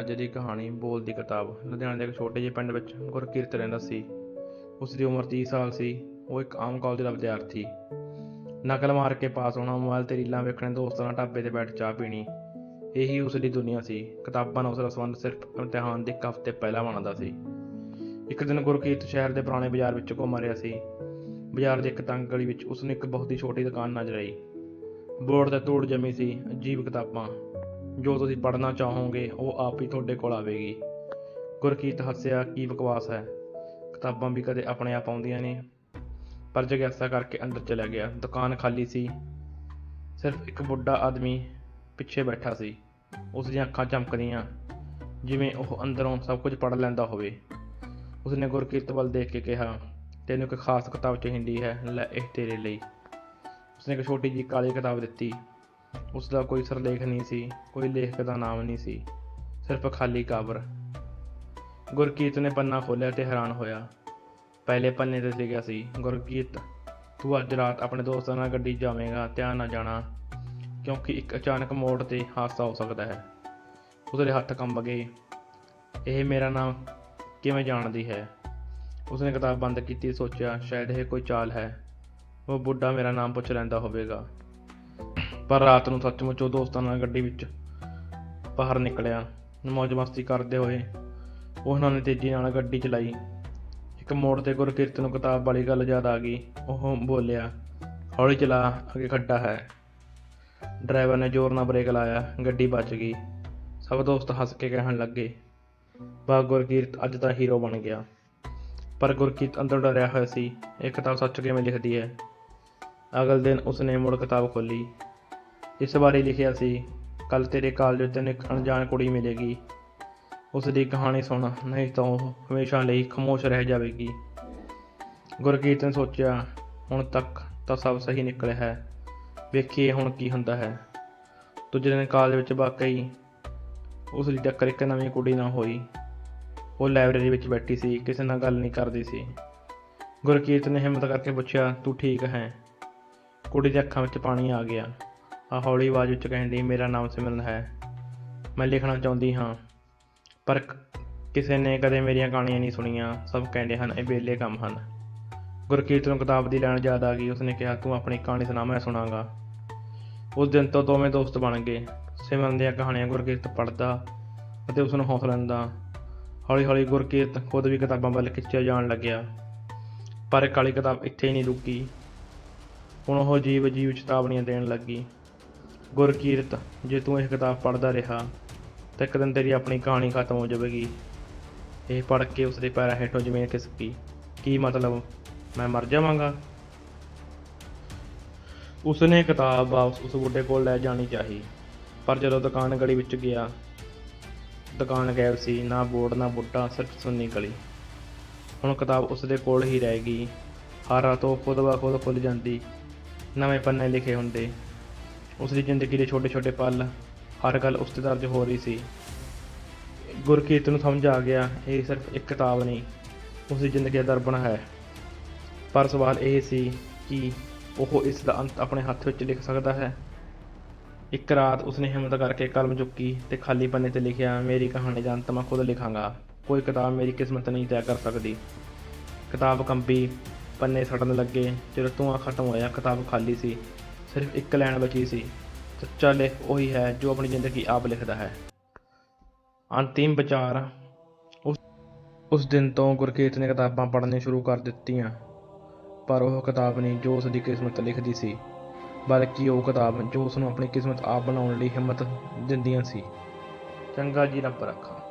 ਅੱਜ ਦੀ ਕਹਾਣੀ ਬੋਲ ਦੀ ਕਿਤਾਬ। ਲੁਧਿਆਣੇ ਦੇ ਇੱਕ ਛੋਟੇ ਜਿਹੇ ਪਿੰਡ ਵਿੱਚ ਗੁਰਕੀਰਤ ਰਹਿੰਦਾ ਸੀ। ਉਸ ਦੀ ਉਮਰ 30 ਸਾਲ ਸੀ। ਉਹ ਇੱਕ ਆਮ ਕਾਲਜ ਦਾ ਵਿਦਿਆਰਥੀ। ਨਕਲ ਮਾਰ ਕੇ ਪਾਸ ਹੋਣਾ ਮੋਬਾਈਲ ਤੇ ਰੀਲਾਂ ਵੇਖਣੇ, ਦੋਸਤਾਂ ਨਾਲ ਢਾਬੇ ਤੇ ਬੈਠ ਚਾਹ ਪੀਣੀ, ਇਹੀ ਉਸ ਦੀ ਦੁਨੀਆ ਸੀ। ਕਿਤਾਬਾਂ ਨਾਲ ਉਸ ਦਾ ਸੰਬੰਧ ਸਿਰਫ ਇਮਤਿਹਾਨ ਦੇ ਇੱਕ ਹਫ਼ਤੇ ਪਹਿਲਾਂ ਬਣਦਾ ਸੀ। ਇੱਕ ਦਿਨ ਗੁਰਕੀਰਤ ਸ਼ਹਿਰ ਦੇ ਪੁਰਾਣੇ ਬਾਜ਼ਾਰ ਵਿੱਚ ਘੁੰਮ ਰਿਹਾ ਸੀ। ਬਾਜ਼ਾਰ ਦੀ ਇੱਕ ਤੰਗ ਗਲੀ ਵਿੱਚ ਉਸ ਨੂੰ ਇੱਕ ਬਹੁਤ ਹੀ ਛੋਟੀ ਦੁਕਾਨ ਨਜ਼ਰ ਆਈ। ਬੋਰਡ ਤੇ ਧੂੜ ਜਮੀ ਸੀ, ਅਜੀਬ ਕਿਤਾਬਾਂ। ਜੋ ਤੁਸੀਂ ਪੜ੍ਹਨਾ ਚਾਹੋਗੇ, ਉਹ ਆਪ ਹੀ ਤੁਹਾਡੇ ਕੋਲ ਆਵੇਗੀ। ਗੁਰਕੀਰਤ ਹੱਸਿਆ, ਕੀ ਬਕਵਾਸ ਹੈ? ਕਿਤਾਬਾਂ ਵੀ ਕਦੇ ਆਪਣੇ ਆਪ ਆਉਂਦੀਆਂ ਨੇ? ਪਰ ਜਗਿਆਸਾ ਕਰਕੇ ਅੰਦਰ ਚਲਾ ਗਿਆ। ਦੁਕਾਨ ਖਾਲੀ ਸੀ। ਸਿਰਫ ਇੱਕ ਬੁੱਢਾ ਆਦਮੀ ਪਿੱਛੇ ਬੈਠਾ ਸੀ। ਉਸ ਦੀਆਂ ਅੱਖਾਂ ਚਮਕਦੀਆਂ, ਜਿਵੇਂ ਉਹ ਅੰਦਰੋਂ ਸਭ ਕੁਝ ਪੜ੍ਹ ਲੈਂਦਾ ਹੋਵੇ। ਉਸਨੇ ਗੁਰਕੀਰਤ ਵੱਲ ਦੇਖ ਕੇ ਕਿਹਾ, ਤੈਨੂੰ ਇੱਕ ਖਾਸ ਕਿਤਾਬ ਚਾਹੀਦੀ ਹੈ, ਲੈ ਇਹ ਤੇਰੇ ਲਈ। ਉਸਨੇ ਇੱਕ ਛੋਟੀ ਜਿਹੀ ਕਾਲੀ ਕਿਤਾਬ ਦਿੱਤੀ। ਉਸ ਦਾ ਕੋਈ ਸਰਲੇਖ ਨਹੀਂ ਸੀ, ਕੋਈ ਲੇਖਕ ਦਾ ਨਾਮ ਨਹੀਂ ਸੀ, ਸਿਰਫ ਖਾਲੀ ਕਾਬਰ ਗੁਰਕੀਰਤ ਨੇ ਪੰਨਾ ਖੋਲ੍ਹਿਆ ਤੇ ਹੈਰਾਨ ਹੋਇਆ। ਪਹਿਲੇ ਪੰਨੇ ਤੇ ਲਿਖਿਆ ਸੀ ਗੁਰਕੀਰਤ ਤੂੰ ਅੱਜ ਰਾਤ ਆਪਣੇ ਦੋਸਤਾਂ ਨਾਲ ਗੱਡੀ 'ਚ ਜਾਵੇਂਗਾ, ਧਿਆਨ ਨਾਲ ਜਾਣਾ, ਕਿਉਂਕਿ ਇੱਕ ਅਚਾਨਕ ਮੋੜ ਤੇ ਹਾਦਸਾ ਹੋ ਸਕਦਾ ਹੈ। ਉਸਦੇ ਹੱਥ ਕੰਬ ਗਏ। ਇਹ ਮੇਰਾ ਨਾਮ ਕਿਵੇਂ ਜਾਣਦੀ ਹੈ? ਉਸਨੇ ਕਿਤਾਬ ਬੰਦ ਕੀਤੀ, ਸੋਚਿਆ, ਸ਼ਾਇਦ ਇਹ ਕੋਈ ਚਾਲ ਹੈ। ਉਹ ਬੁੱਢਾ ਮੇਰਾ ਨਾਮ ਪੁੱਛ ਲੈਂਦਾ ਹੋਵੇਗਾ। ਪਰ ਰਾਤ ਨੂੰ ਸੱਚਮੁੱਚ ਉਹ ਦੋਸਤਾਂ ਨਾਲ ਗੱਡੀ ਵਿੱਚ ਬਾਹਰ ਨਿਕਲਿਆ। ਮौज ਮਸਤੀ ਕਰਦੇ ਹੋਏ ਉਹਨਾਂ ਨੇ ਤੇਜ਼ੀ ਨਾਲ ਗੱਡੀ ਚਲਾਈ। ਇੱਕ ਮੋੜ ਤੇ ਗੁਰਕੀਰਤ ਨੂੰ ਕਿਤਾਬ ਵਾਲੀ ਗੱਲ ਯਾਦ ਆ ਗਈ। ਉਹ ਬੋਲਿਆ, ਹੌਲੀ ਚਲਾ, ਅੱਗੇ ਖੱਡਾ ਹੈ। ਡਰਾਈਵਰ ਨੇ ਜ਼ੋਰ ਨਾਲ ਬ੍ਰੇਕ ਲਾਇਆ। ਗੱਡੀ ਬਚ ਗਈ। ਸਭ ਦੋਸਤ ਹੱਸ ਕੇ ਕਹਿਣ ਲੱਗੇ, ਵਾਹ, ਗੁਰਕੀਰਤ, ਅੱਜ ਤਾਂ ਹੀਰੋ ਬਣ ਗਿਆ। ਪਰ ਗੁਰਕੀਰਤ ਅੰਦਰ ਡਰਿਆ ਹੋਇਆ ਸੀ ਇਹ ਕਿਤਾਬ ਸੱਚ ਕਿਵੇਂ ਲਿਖਦੀ ਹੈ? ਅਗਲੇ ਦਿਨ ਉਸਨੇ ਮੁੜ ਕਿਤਾਬ ਖੋਲੀ ਇਸ ਬਾਰੇ ਲਿਖਿਆ ਸੀ ਕੱਲ ਤੇਰੇ ਕਾਲਜ ਵਿੱਚ ਤੈਨੂੰ ਇੱਕ ਅਣਜਾਣ ਕੁੜੀ ਮਿਲੇਗੀ। ਉਸ ਦੀ ਕਹਾਣੀ ਸੁਣ, ਨਹੀਂ ਤਾਂ ਉਹ ਹਮੇਸ਼ਾ ਲਈ ਖਾਮੋਸ਼ ਰਹਿ ਜਾਵੇਗੀ। ਗੁਰਕੀਰਤ ਨੇ ਸੋਚਿਆ, ਹੁਣ ਤੱਕ ਤਾਂ ਸਭ ਸਹੀ ਨਿਕਲਿਆ ਹੈ। ਵੇਖੀਏ ਹੁਣ ਕੀ ਹੁੰਦਾ ਹੈ। ਦੂਜੇ ਦਿਨ ਕਾਲਜ ਵਿੱਚ ਵਾਕਈ ਉਸ ਦੀ ਟੱਕਰ ਇੱਕ ਨਵੀਂ ਕੁੜੀ ਨਾਲ ਹੋਈ। ਉਹ ਲਾਇਬ੍ਰੇਰੀ ਵਿੱਚ ਬੈਠੀ ਸੀ, ਕਿਸੇ ਨਾਲ ਗੱਲ ਨਹੀਂ ਕਰਦੀ ਸੀ। ਗੁਰਕੀਰਤ ਨੇ ਹਿੰਮਤ ਕਰਕੇ ਪੁੱਛਿਆ, ਤੂੰ ਠੀਕ ਹੈ? ਕੁੜੀ ਦੇ ਅੱਖਾਂ ਵਿੱਚ ਪਾਣੀ ਆ ਗਿਆ। ਆ ਹੌਲੀ ਆਵਾਜ਼ ਵਿੱਚ ਕਹਿੰਦੀ ਮੇਰਾ ਨਾਮ ਸਿਮਰਨ ਹੈ। ਮੈਂ ਲਿਖਣਾ ਚਾਹੁੰਦੀ ਹਾਂ, ਪਰ ਕਿਸੇ ਨੇ ਕਦੇ ਮੇਰੀਆਂ ਕਹਾਣੀਆਂ ਨਹੀਂ ਸੁਣੀਆਂ। ਸਭ ਕਹਿੰਦੇ ਹਨ, ਇਹ ਵਿਹਲੇ ਕੰਮ ਹਨ। ਗੁਰਕੀਰਤ ਨੂੰ ਕਿਤਾਬ ਦੀ ਲੈਣ ਯਾਦ ਆ ਗਈ। ਉਸਨੇ ਕਿਹਾ, ਤੂੰ ਆਪਣੀ ਕਹਾਣੀ ਸੁਣਾ, ਮੈਂ ਸੁਣਾਗਾ। ਉਸ ਦਿਨ ਤੋਂ ਦੋਵੇਂ ਦੋਸਤ ਬਣ ਗਏ। ਸਿਮਰਨ ਦੀਆਂ ਕਹਾਣੀਆਂ ਗੁਰਕੀਰਤ ਪੜ੍ਹਦਾ ਅਤੇ ਉਸ ਨੂੰ ਹੌਸਲਾ ਦਿੰਦਾ। ਹੌਲੀ ਹੌਲੀ ਗੁਰਕੀਰਤ ਖੁਦ ਵੀ ਕਿਤਾਬਾਂ ਵੱਲ ਖਿੱਚਿਆ ਜਾਣ ਲੱਗਿਆ। ਪਰ ਕਾਲੀ ਕਿਤਾਬ ਇੱਥੇ ਹੀ ਨਹੀਂ ਰੁਕੀ। ਹੁਣ ਉਹ ਅਜੀਬ ਜੀਵ ਚੇਤਾਵਨੀਆਂ ਦੇਣ ਲੱਗੀ। ਗੁਰਕੀਰਤ, ਜੇ ਤੂੰ ਇਹ ਕਿਤਾਬ ਪੜ੍ਹਦਾ ਰਿਹਾ ਤਾਂ ਇੱਕ ਦਿਨ ਤੇਰੀ ਆਪਣੀ ਕਹਾਣੀ ਖਤਮ ਹੋ ਜਾਵੇਗੀ। ਇਹ ਪੜ੍ਹ ਕੇ ਉਸਦੇ ਪੈਰਾਂ ਹੇਠੋਂ ਜ਼ਮੀਨ ਖਿਸਕੀ। ਕੀ ਮਤਲਬ? ਮੈਂ ਮਰ ਜਾਵਾਂਗਾ? ਉਸਨੇ ਕਿਤਾਬ ਵਾਪਸ ਉਸ ਬੁੱਢੇ ਕੋਲ ਲੈ ਜਾਣੀ ਚਾਹੀ, ਪਰ ਜਦੋਂ ਦੁਕਾਨ ਗਲੀ ਵਿੱਚ ਗਿਆ, ਦੁਕਾਨ ਗਾਇਬ ਸੀ, ਨਾ ਬੋਰਡ, ਨਾ ਬੁੱਢਾ ਸਿਰਫ ਸੁੰਨੀ ਗਲੀ। ਹੁਣ ਕਿਤਾਬ ਉਸਦੇ ਕੋਲ ਹੀ ਰਹਿ ਗਈ। ਹਰ ਰਾਤ ਉਹ ਖੁਦ ਬਾ ਖੁਦ ਖੁੱਲ ਜਾਂਦੀ। ਨਵੇਂ ਪੰਨੇ ਲਿਖੇ ਹੁੰਦੇ। ਉਸ ਦੀ ਜ਼ਿੰਦਗੀ ਦੇ ਛੋਟੇ ਛੋਟੇ ਪਲ, ਹਰ ਗੱਲ ਉਸ ਤੇ ਦਰਜ ਹੋ ਰਹੀ ਸੀ। ਗੁਰਕੀਰਤ ਨੂੰ ਸਮਝ ਆ ਗਿਆ, ਇਹ ਸਿਰਫ ਇੱਕ ਕਿਤਾਬ ਨਹੀਂ, ਉਸ ਦੀ ਜ਼ਿੰਦਗੀ ਦਾ ਦਰਪਣ ਹੈ। ਪਰ ਸਵਾਲ ਇਹ ਸੀ ਕਿ ਉਹ ਇਸ ਦਾ ਅੰਤ ਆਪਣੇ ਹੱਥ ਵਿੱਚ ਲਿਖ ਸਕਦਾ ਹੈ? ਇੱਕ ਰਾਤ ਉਸਨੇ ਹਿੰਮਤ ਕਰਕੇ ਕਲਮ ਚੁੱਕੀ ਤੇ ਖਾਲੀ ਪੰਨੇ ਤੇ ਲਿਖਿਆ, ਮੇਰੀ ਕਹਾਣੀ ਦਾ ਅੰਤ ਮੈਂ ਖੁਦ ਲਿਖਾਂਗਾ। ਕੋਈ ਕਿਤਾਬ ਮੇਰੀ ਕਿਸਮਤ ਨਹੀਂ ਤੈਅ ਕਰ ਸਕਦੀ। ਕਿਤਾਬ ਕੰਬੀ, ਪੰਨੇ ਸੜਨ ਲੱਗੇ, ਜਦੋਂ ਧੂੰਆਂ ਖਤਮ ਹੋਇਆ, ਕਿਤਾਬ ਖਾਲੀ ਸੀ। ਸਿਰਫ ਇੱਕ ਲਾਈਨ ਬਚੀ ਸੀ। ਸੱਚਾ ਲੇਖ ਉਹੀ ਹੈ ਜੋ ਆਪਣੀ ਜ਼ਿੰਦਗੀ ਆਪ ਲਿਖਦਾ ਹੈ। ਅੰਤਿਮ ਵਿਚਾਰ। ਉਸ ਦਿਨ ਤੋਂ ਗੁਰਕੀਰਤ ਨੇ ਕਿਤਾਬਾਂ ਪੜ੍ਹਨੀਆਂ ਸ਼ੁਰੂ ਕਰ ਦਿੱਤੀਆਂ। ਪਰ ਉਹ ਕਿਤਾਬ ਨਹੀਂ ਜੋ ਉਸ ਦੀ ਕਿਸਮਤ ਲਿਖਦੀ ਸੀ, ਬਲਕਿ ਉਹ ਕਿਤਾਬ ਜੋ ਉਸ ਨੂੰ ਆਪਣੀ ਕਿਸਮਤ ਆਪ ਬਣਾਉਣ ਲਈ ਹਿੰਮਤ ਦਿੰਦੀਆਂ ਸੀ। ਚੰਗਾ ਜੀ ਰੱਬ ਰੱਖਾ।